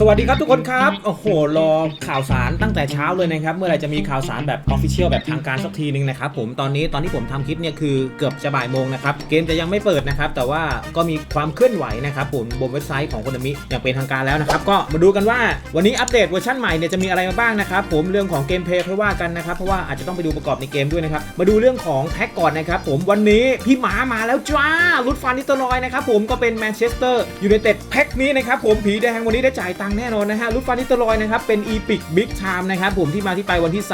สวัสดีครับทุกคนครับ โอ้โห รอข่าวสารตั้งแต่เช้าเลยนะครับ เมื่อไรจะมีข่าวสารแบบออฟฟิเชียลแบบทางการสักทีนึงนะครับผม ตอนนี้ตอนที่ผมทำคลิปเนี่ยคือเกือบจะบ่ายโมงนะครับ เกมจะยังไม่เปิดนะครับ แต่ว่าก็มีความเคลื่อนไหวนะครับผมบนเว็บไซต์ของคนมิอย่างเป็นทางการแล้วนะครับ ก็มาดูกันว่าวันนี้อัปเดตเวอร์ชันใหม่เนี่ยจะมีอะไรมาบ้างนะครับผม เรื่องของเกมเพลย์ค่อยว่ากันนะครับ เพราะว่าอาจจะต้องไปดูประกอบในเกมด้วยนะครับ มาดูเรื่องของแพ็กก่อนนะครับผม วันนี้พี่หมามาแล้วจ้ารุดฟานิสเตอร์ลอยนะครับผม ก็เป็นแมนเชสเตอร์ยูไนเต็ดแพ็กนี้นะครับผม ผีแดงวันนี้ได้จ่ายตังแน่นอนนะฮะรุดฟานิสเตรอยนะครับเป็นอีพิกบิ๊กไทม์นะครับผมที่มาที่ไปวันที่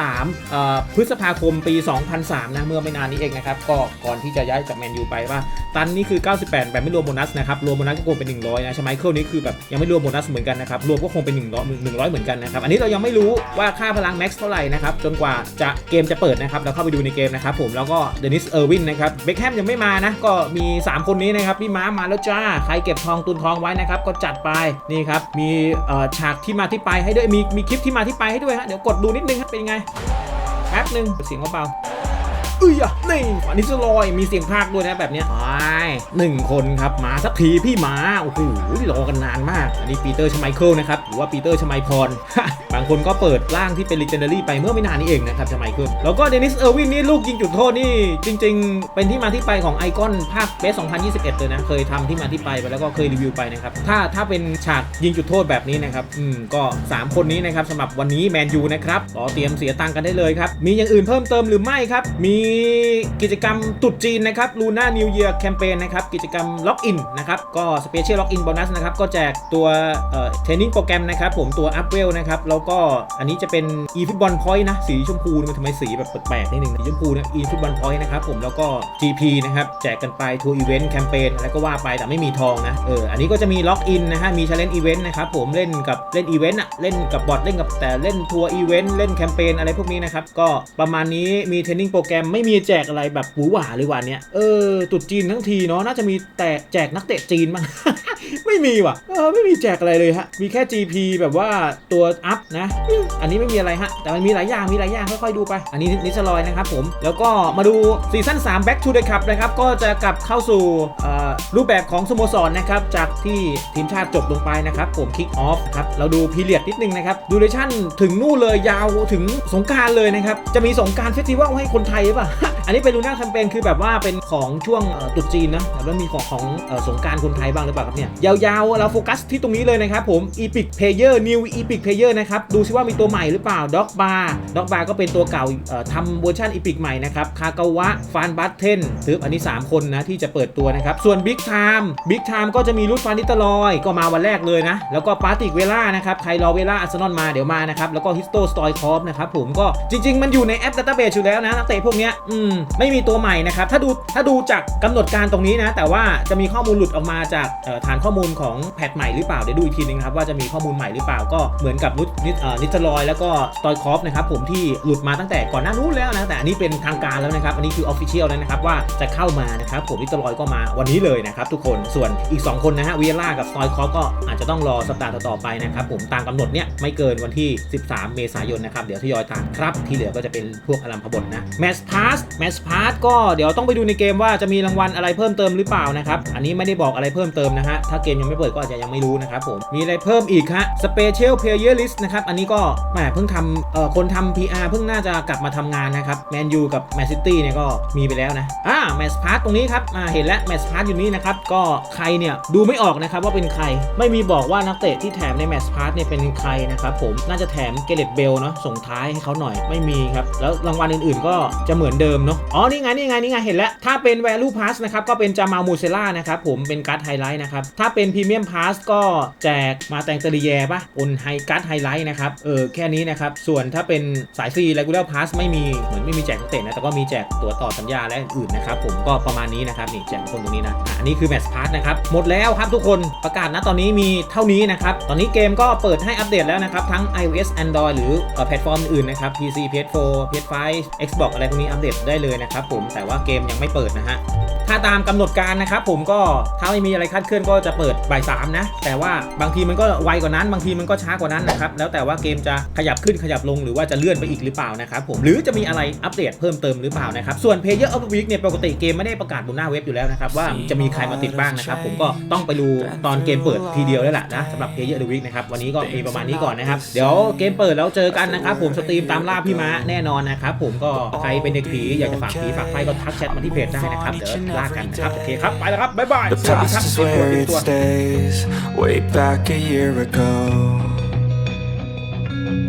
3พฤษภาคมปี 2003 นะเมื่อไม่นานนี้เองนะครับก็ก่อนที่จะย้ายจากแมนยูไปว่า ตันนี่คือ 98แบบไม่รวมโบนัสนะครับรวมโบนัสก็คงเป็น 100 นะใช่ไหมเคิลนี้คือแบบยังไม่รวมโบนัสเหมือนกันนะครับรวมก็คงเป็น 100 100 เหมือนกันนะครับอันนี้เรายังไม่รู้ว่าค่าพลังแม็กซ์เท่าไหร่นะครับจนกว่าจะเกมจะเปิดนะครับเราเข้าไปดูในเกมนะครับผมแล้วก็เดนิสเออร์วินนะครับเบคแฮมยังไม่มานะก็มี 3 คนนี้นะครับพี่ม้ามาแล้วจ้าใครเก็บทองตุนทองไว้นะครับก็จัดไปนี่ครับมีฉากที่มาที่ไปให้ด้วยมีมีคลิปที่มาที่ไปให้ด้วยฮะเดี๋ยวกดดูนิดนึงครับเป็นยังไงแป๊บนึงเสียงเบาๆ อ้ยอะนี่อันนี้สลอยมีเสียงภาคด้วยนะแบบเนี้ยไปหนึ่งคนครับมาสักทีพี่หมาโอ้โหรอกันนานมาก อันนี้ปีเตอร์ชไมเคิลนะครับหรือว่าปีเตอร์ชไมพรบางคนก็เปิดร่างที่เป็น l ิเ n น a r y ไปเมื่อไม่นานนี้เองนะครับชไมเคิลแล้วก็เดนิสเออร์วินนี่ลูกยิงจุดโทษนี่จริง ๆ เป็นที่มาที่ไปของไอคอนภาคเบส2021 เลยนะเคยทำที่มาที่ไปไปแล้วก็เคยรีวิวไปนะครับถ้าถ้าเป็นฉากยิงจุดโทษแบบนี้นะครับอืมก็ 3 คนนี้นะครับสำหรับวันนี้แมนยูนะครับรอเตรียมเสียตังค์กันได้เลยครับมีอย่างอื่นเพิ่มเติมหรือไม่ครับมีกิจกรรมตุดจีนนะครับลูน่านิวเยียร์แคมเปญนะครับกิจกรรมล็อกอินนะครับก็สเปเชียลล็อกอินโบนัสนะครับก็แจกตัวเทรนนิ่งโปรแกรมนะครับผมตัวอัพเวลนะครับแล้วก็อันนี้จะเป็น e ฟุตบอลพอยต์นะสีชมพูมันทำไมสีแบบแปลกๆนิดนึงสีชมพูนะ e ฟุตบอลพอยต์นะครับผมแล้วก็ GP นะครับแจกกันไปทัวร์อีเวนต์แคมเปญอะไรก็ว่าไปแต่ไม่มีทองนะเอออันนี้ก็จะมีล็อกอินนะฮะมีชาเลนจ์อีเวนต์นะครับผมเล่นกับเล่นอีเวนต์อะเล่นกับบอทเล่นกับแต่เล่นทัวร์อีเวนต์เล่นแคมเปญอะไรพวกนี้นะครับก็ประมาณนี้มีเทรนนิ่งโปรแกรมไม่มีแจกอะไรแบบหวือหวาเลยวันเนี้ยเออตุดจีนทั้งทีเนาะน่าจะมีแต่แจกนักเตะจีนบ้างไม่มีว่ะเออไม่มีแจกอะไรเลยฮะ มีแค่ GP แบบว่าตัวอัพนะ อันนี้ไม่มีอะไรฮะ แต่มันมีหลายอย่าง มีหลายอย่างค่อยๆดูไป อันนี้นิสลอยนะครับผม แล้วก็มาดูซีซั่น3 Back to the Cup นะครับ ก็จะกลับเข้าสู่รูปแบบของสโมสรนะครับ จากที่ทีมชาติจบลงไปนะครับ ผม Kick Off ครับ เราดูพีเรียดนิดนึงนะครับ ดูเรชั่นถึงนู่นเลยยาวถึงสงการเลยนะครับ จะมีสงการเฟสติวัลให้คนไทยหรือเปล่า อันนี้เป็นลูน่าแคมเปญคือแบบว่าเป็นของช่วงเอ่อตรุษจีนนะแต่ว่ามีของของสงการคนไทยบ้างหรือเปล่าครับเนี่ยยาวๆ เราโฟกัสที่ตรงนี้เลยนะครับผม Epic Player New Epic Player นะครับ ดูซิว่ามีตัวใหม่หรือเปล่า Dog Bar Dog Bar ก็เป็นตัวเก่าทำเวอร์ชัน Epic ใหม่นะครับ คากาวะ ฟานบัตเทนถืออันนี้ 3 คนนะ ที่จะเปิดตัวนะครับ ส่วน Big Time Big Time ก็จะมีรุดฟานิตลอย ก็มาวันแรกเลยนะ แล้วก็ปาติกเวล่านะครับ ใครรอเวล่าอาร์เซนอลมาเดี๋ยวมานะครับ แล้วก็ฮิสโตสตอยคอฟนะครับผมก็จริง ๆ มันอยู่ในแอป Database อยู่แล้วนะนักเตะพวกเนี้ยอืมไม่มีตัวใหม่นะครับถ้าดูถ้าดูจากกำหนดการตรงนี้นะ แต่ว่าจะมีข้อมูลหลุดออกมาจากฐานข้อมูลของแพทใหม่หรือเปล่าเดี๋ยวดูอีกทีนึงครับว่าจะมีข้อมูลใหม่หรือเปล่าก็เหมือนกับนุชนิดเอ่อนิตลอยแล้วก็สตอยคอฟนะครับผมที่หลุดมาตั้งแต่ก่อนหน้านู้นแล้วนะแต่อันนี้เป็นทางการแล้วนะครับอันนี้คือออฟฟิเชียลแล้วนะครับว่าจะเข้ามานะครับผมนิตลอยก็มาวันนี้เลยนะครับทุกคนส่วนอีก 2 คนนะฮะเวียร่ากับสตอยคอฟก็อาจจะต้องรอสัปดาห์ต่อๆไปนะครับผมตามกำหนดเนี่ยไม่เกินวันที่ 13 เมษายนนะครับเดี๋ยวทยอยตามครับที่เหลือก็จะเป็นพวกอลัมพบทนะแมสพาสแมสพาสก็เดี๋ยวต้องไปดูในเกมว่าจะมีรางวัลอะไรเพิ่มเติมหรือเปล่านะครับอันนี้ไม่ได้บอกอะไรเพิ่มเติมนะฮะถ้าเกมยังไม่เปิดก็อาจจะยังไม่รู้นะครับผม มีอะไรเพิ่มอีกฮะ Special Player List นะครับ อันนี้ก็แหมเพิ่งทำเอ่อคนทำ PR เพิ่งน่าจะกลับมาทำงานนะครับแมนยูกับแมนซิตี้เนี่ยก็มีไปแล้วนะ อ่าแมสพาร์ตตรงนี้ครับ อ่าเห็นแล้วแมสพาร์ตอยู่นี่นะครับ ก็ใครเนี่ยดูไม่ออกนะครับว่าเป็นใคร ไม่มีบอกว่านักเตะที่แถมในแมสพาร์ตเนี่ยเป็นใครนะครับผม น่าจะแถมเกเรตเบลเนาะส่งท้ายให้เขาหน่อย ไม่มีครับ แล้วรางวัลอื่นๆก็จะเหมือนเดิมเนาะ อ๋อ นี่ไง นี่ไง นี่ไง เห็นแล้ว ถ้าเป็น value pass นะครับ ก็เป็นจามามูเซล่านะครับผม เป็นการ์ดไฮไลท์นะครับถ้าาเป็น premium pass ก็แจกมาแตงตอรีแยปะบนไฮการ์ดไฮไลท์นะครับ เออ แค่นี้นะครับ ส่วนถ้าเป็นสายฟรี regular pass ไม่มี เหมือนไม่มีแจกนักเตะนะ แต่ก็มีแจกตั๋วต่อสัญญาและอื่นนะครับ ผมก็ประมาณนี้นะครับ นี่แจกคนตรงนี้นะอันนี้คือ match pass นะครับ หมดแล้วครับทุกคนประกาศนะตอนนี้มีเท่านี้นะครับ ตอนนี้เกมก็เปิดให้อัปเดตแล้วนะครับ ทั้ง iOS Android หรือเอ่อแพลตฟอร์มอื่นนะครับ PC PS4 PS5 Xbox อะไรพวกนี้อัปเดตได้เลยนะครับผมแต่ว่าเกมยังไม่เปิดนะฮะถ้าตามกำหนดการนะครับผมก็ถ้าไม่มีอะไรคาดเคลื่อนก็จะเปิดบ่ายสามนะ แต่ว่าบางทีมันก็ไวกว่านั้น บางทีมันก็ช้ากว่านั้นนะครับ แล้วแต่ว่าเกมจะขยับขึ้นขยับลงหรือว่าจะเลื่อนไปอีกหรือเปล่านะครับผม หรือจะมีอะไรอัปเดตเพิ่มเติมหรือเปล่านะครับ ส่วน Player of the Week เนี่ยปกติเกมไม่ได้ประกาศบนหน้าเว็บอยู่แล้วนะครับว่าจะมีใครมาติดบ้างนะครับ ผมก็ต้องไปดูตอนเกมเปิดทีเดียวแล้วแหละนะสำหรับ Player of the Week นะครับวันนี้ก็มีประมาณนี้ก่อนนะครับเดี๋ยวเกมเปิดแล้วเจอกันนะครับผมสตรีมตามล่าพี่ม้าแน่นอนนะครับผมก็ใครเป็นเด็กผีอยากจะฝากผีฝากไฟก็ทักแชทมาที่เพจได้นะครับเดี๋ยวล่ากันนะครับโอเคครับไปแล้วครับบ๊ายบาย The สวัสดีครับ days, way back a year ago.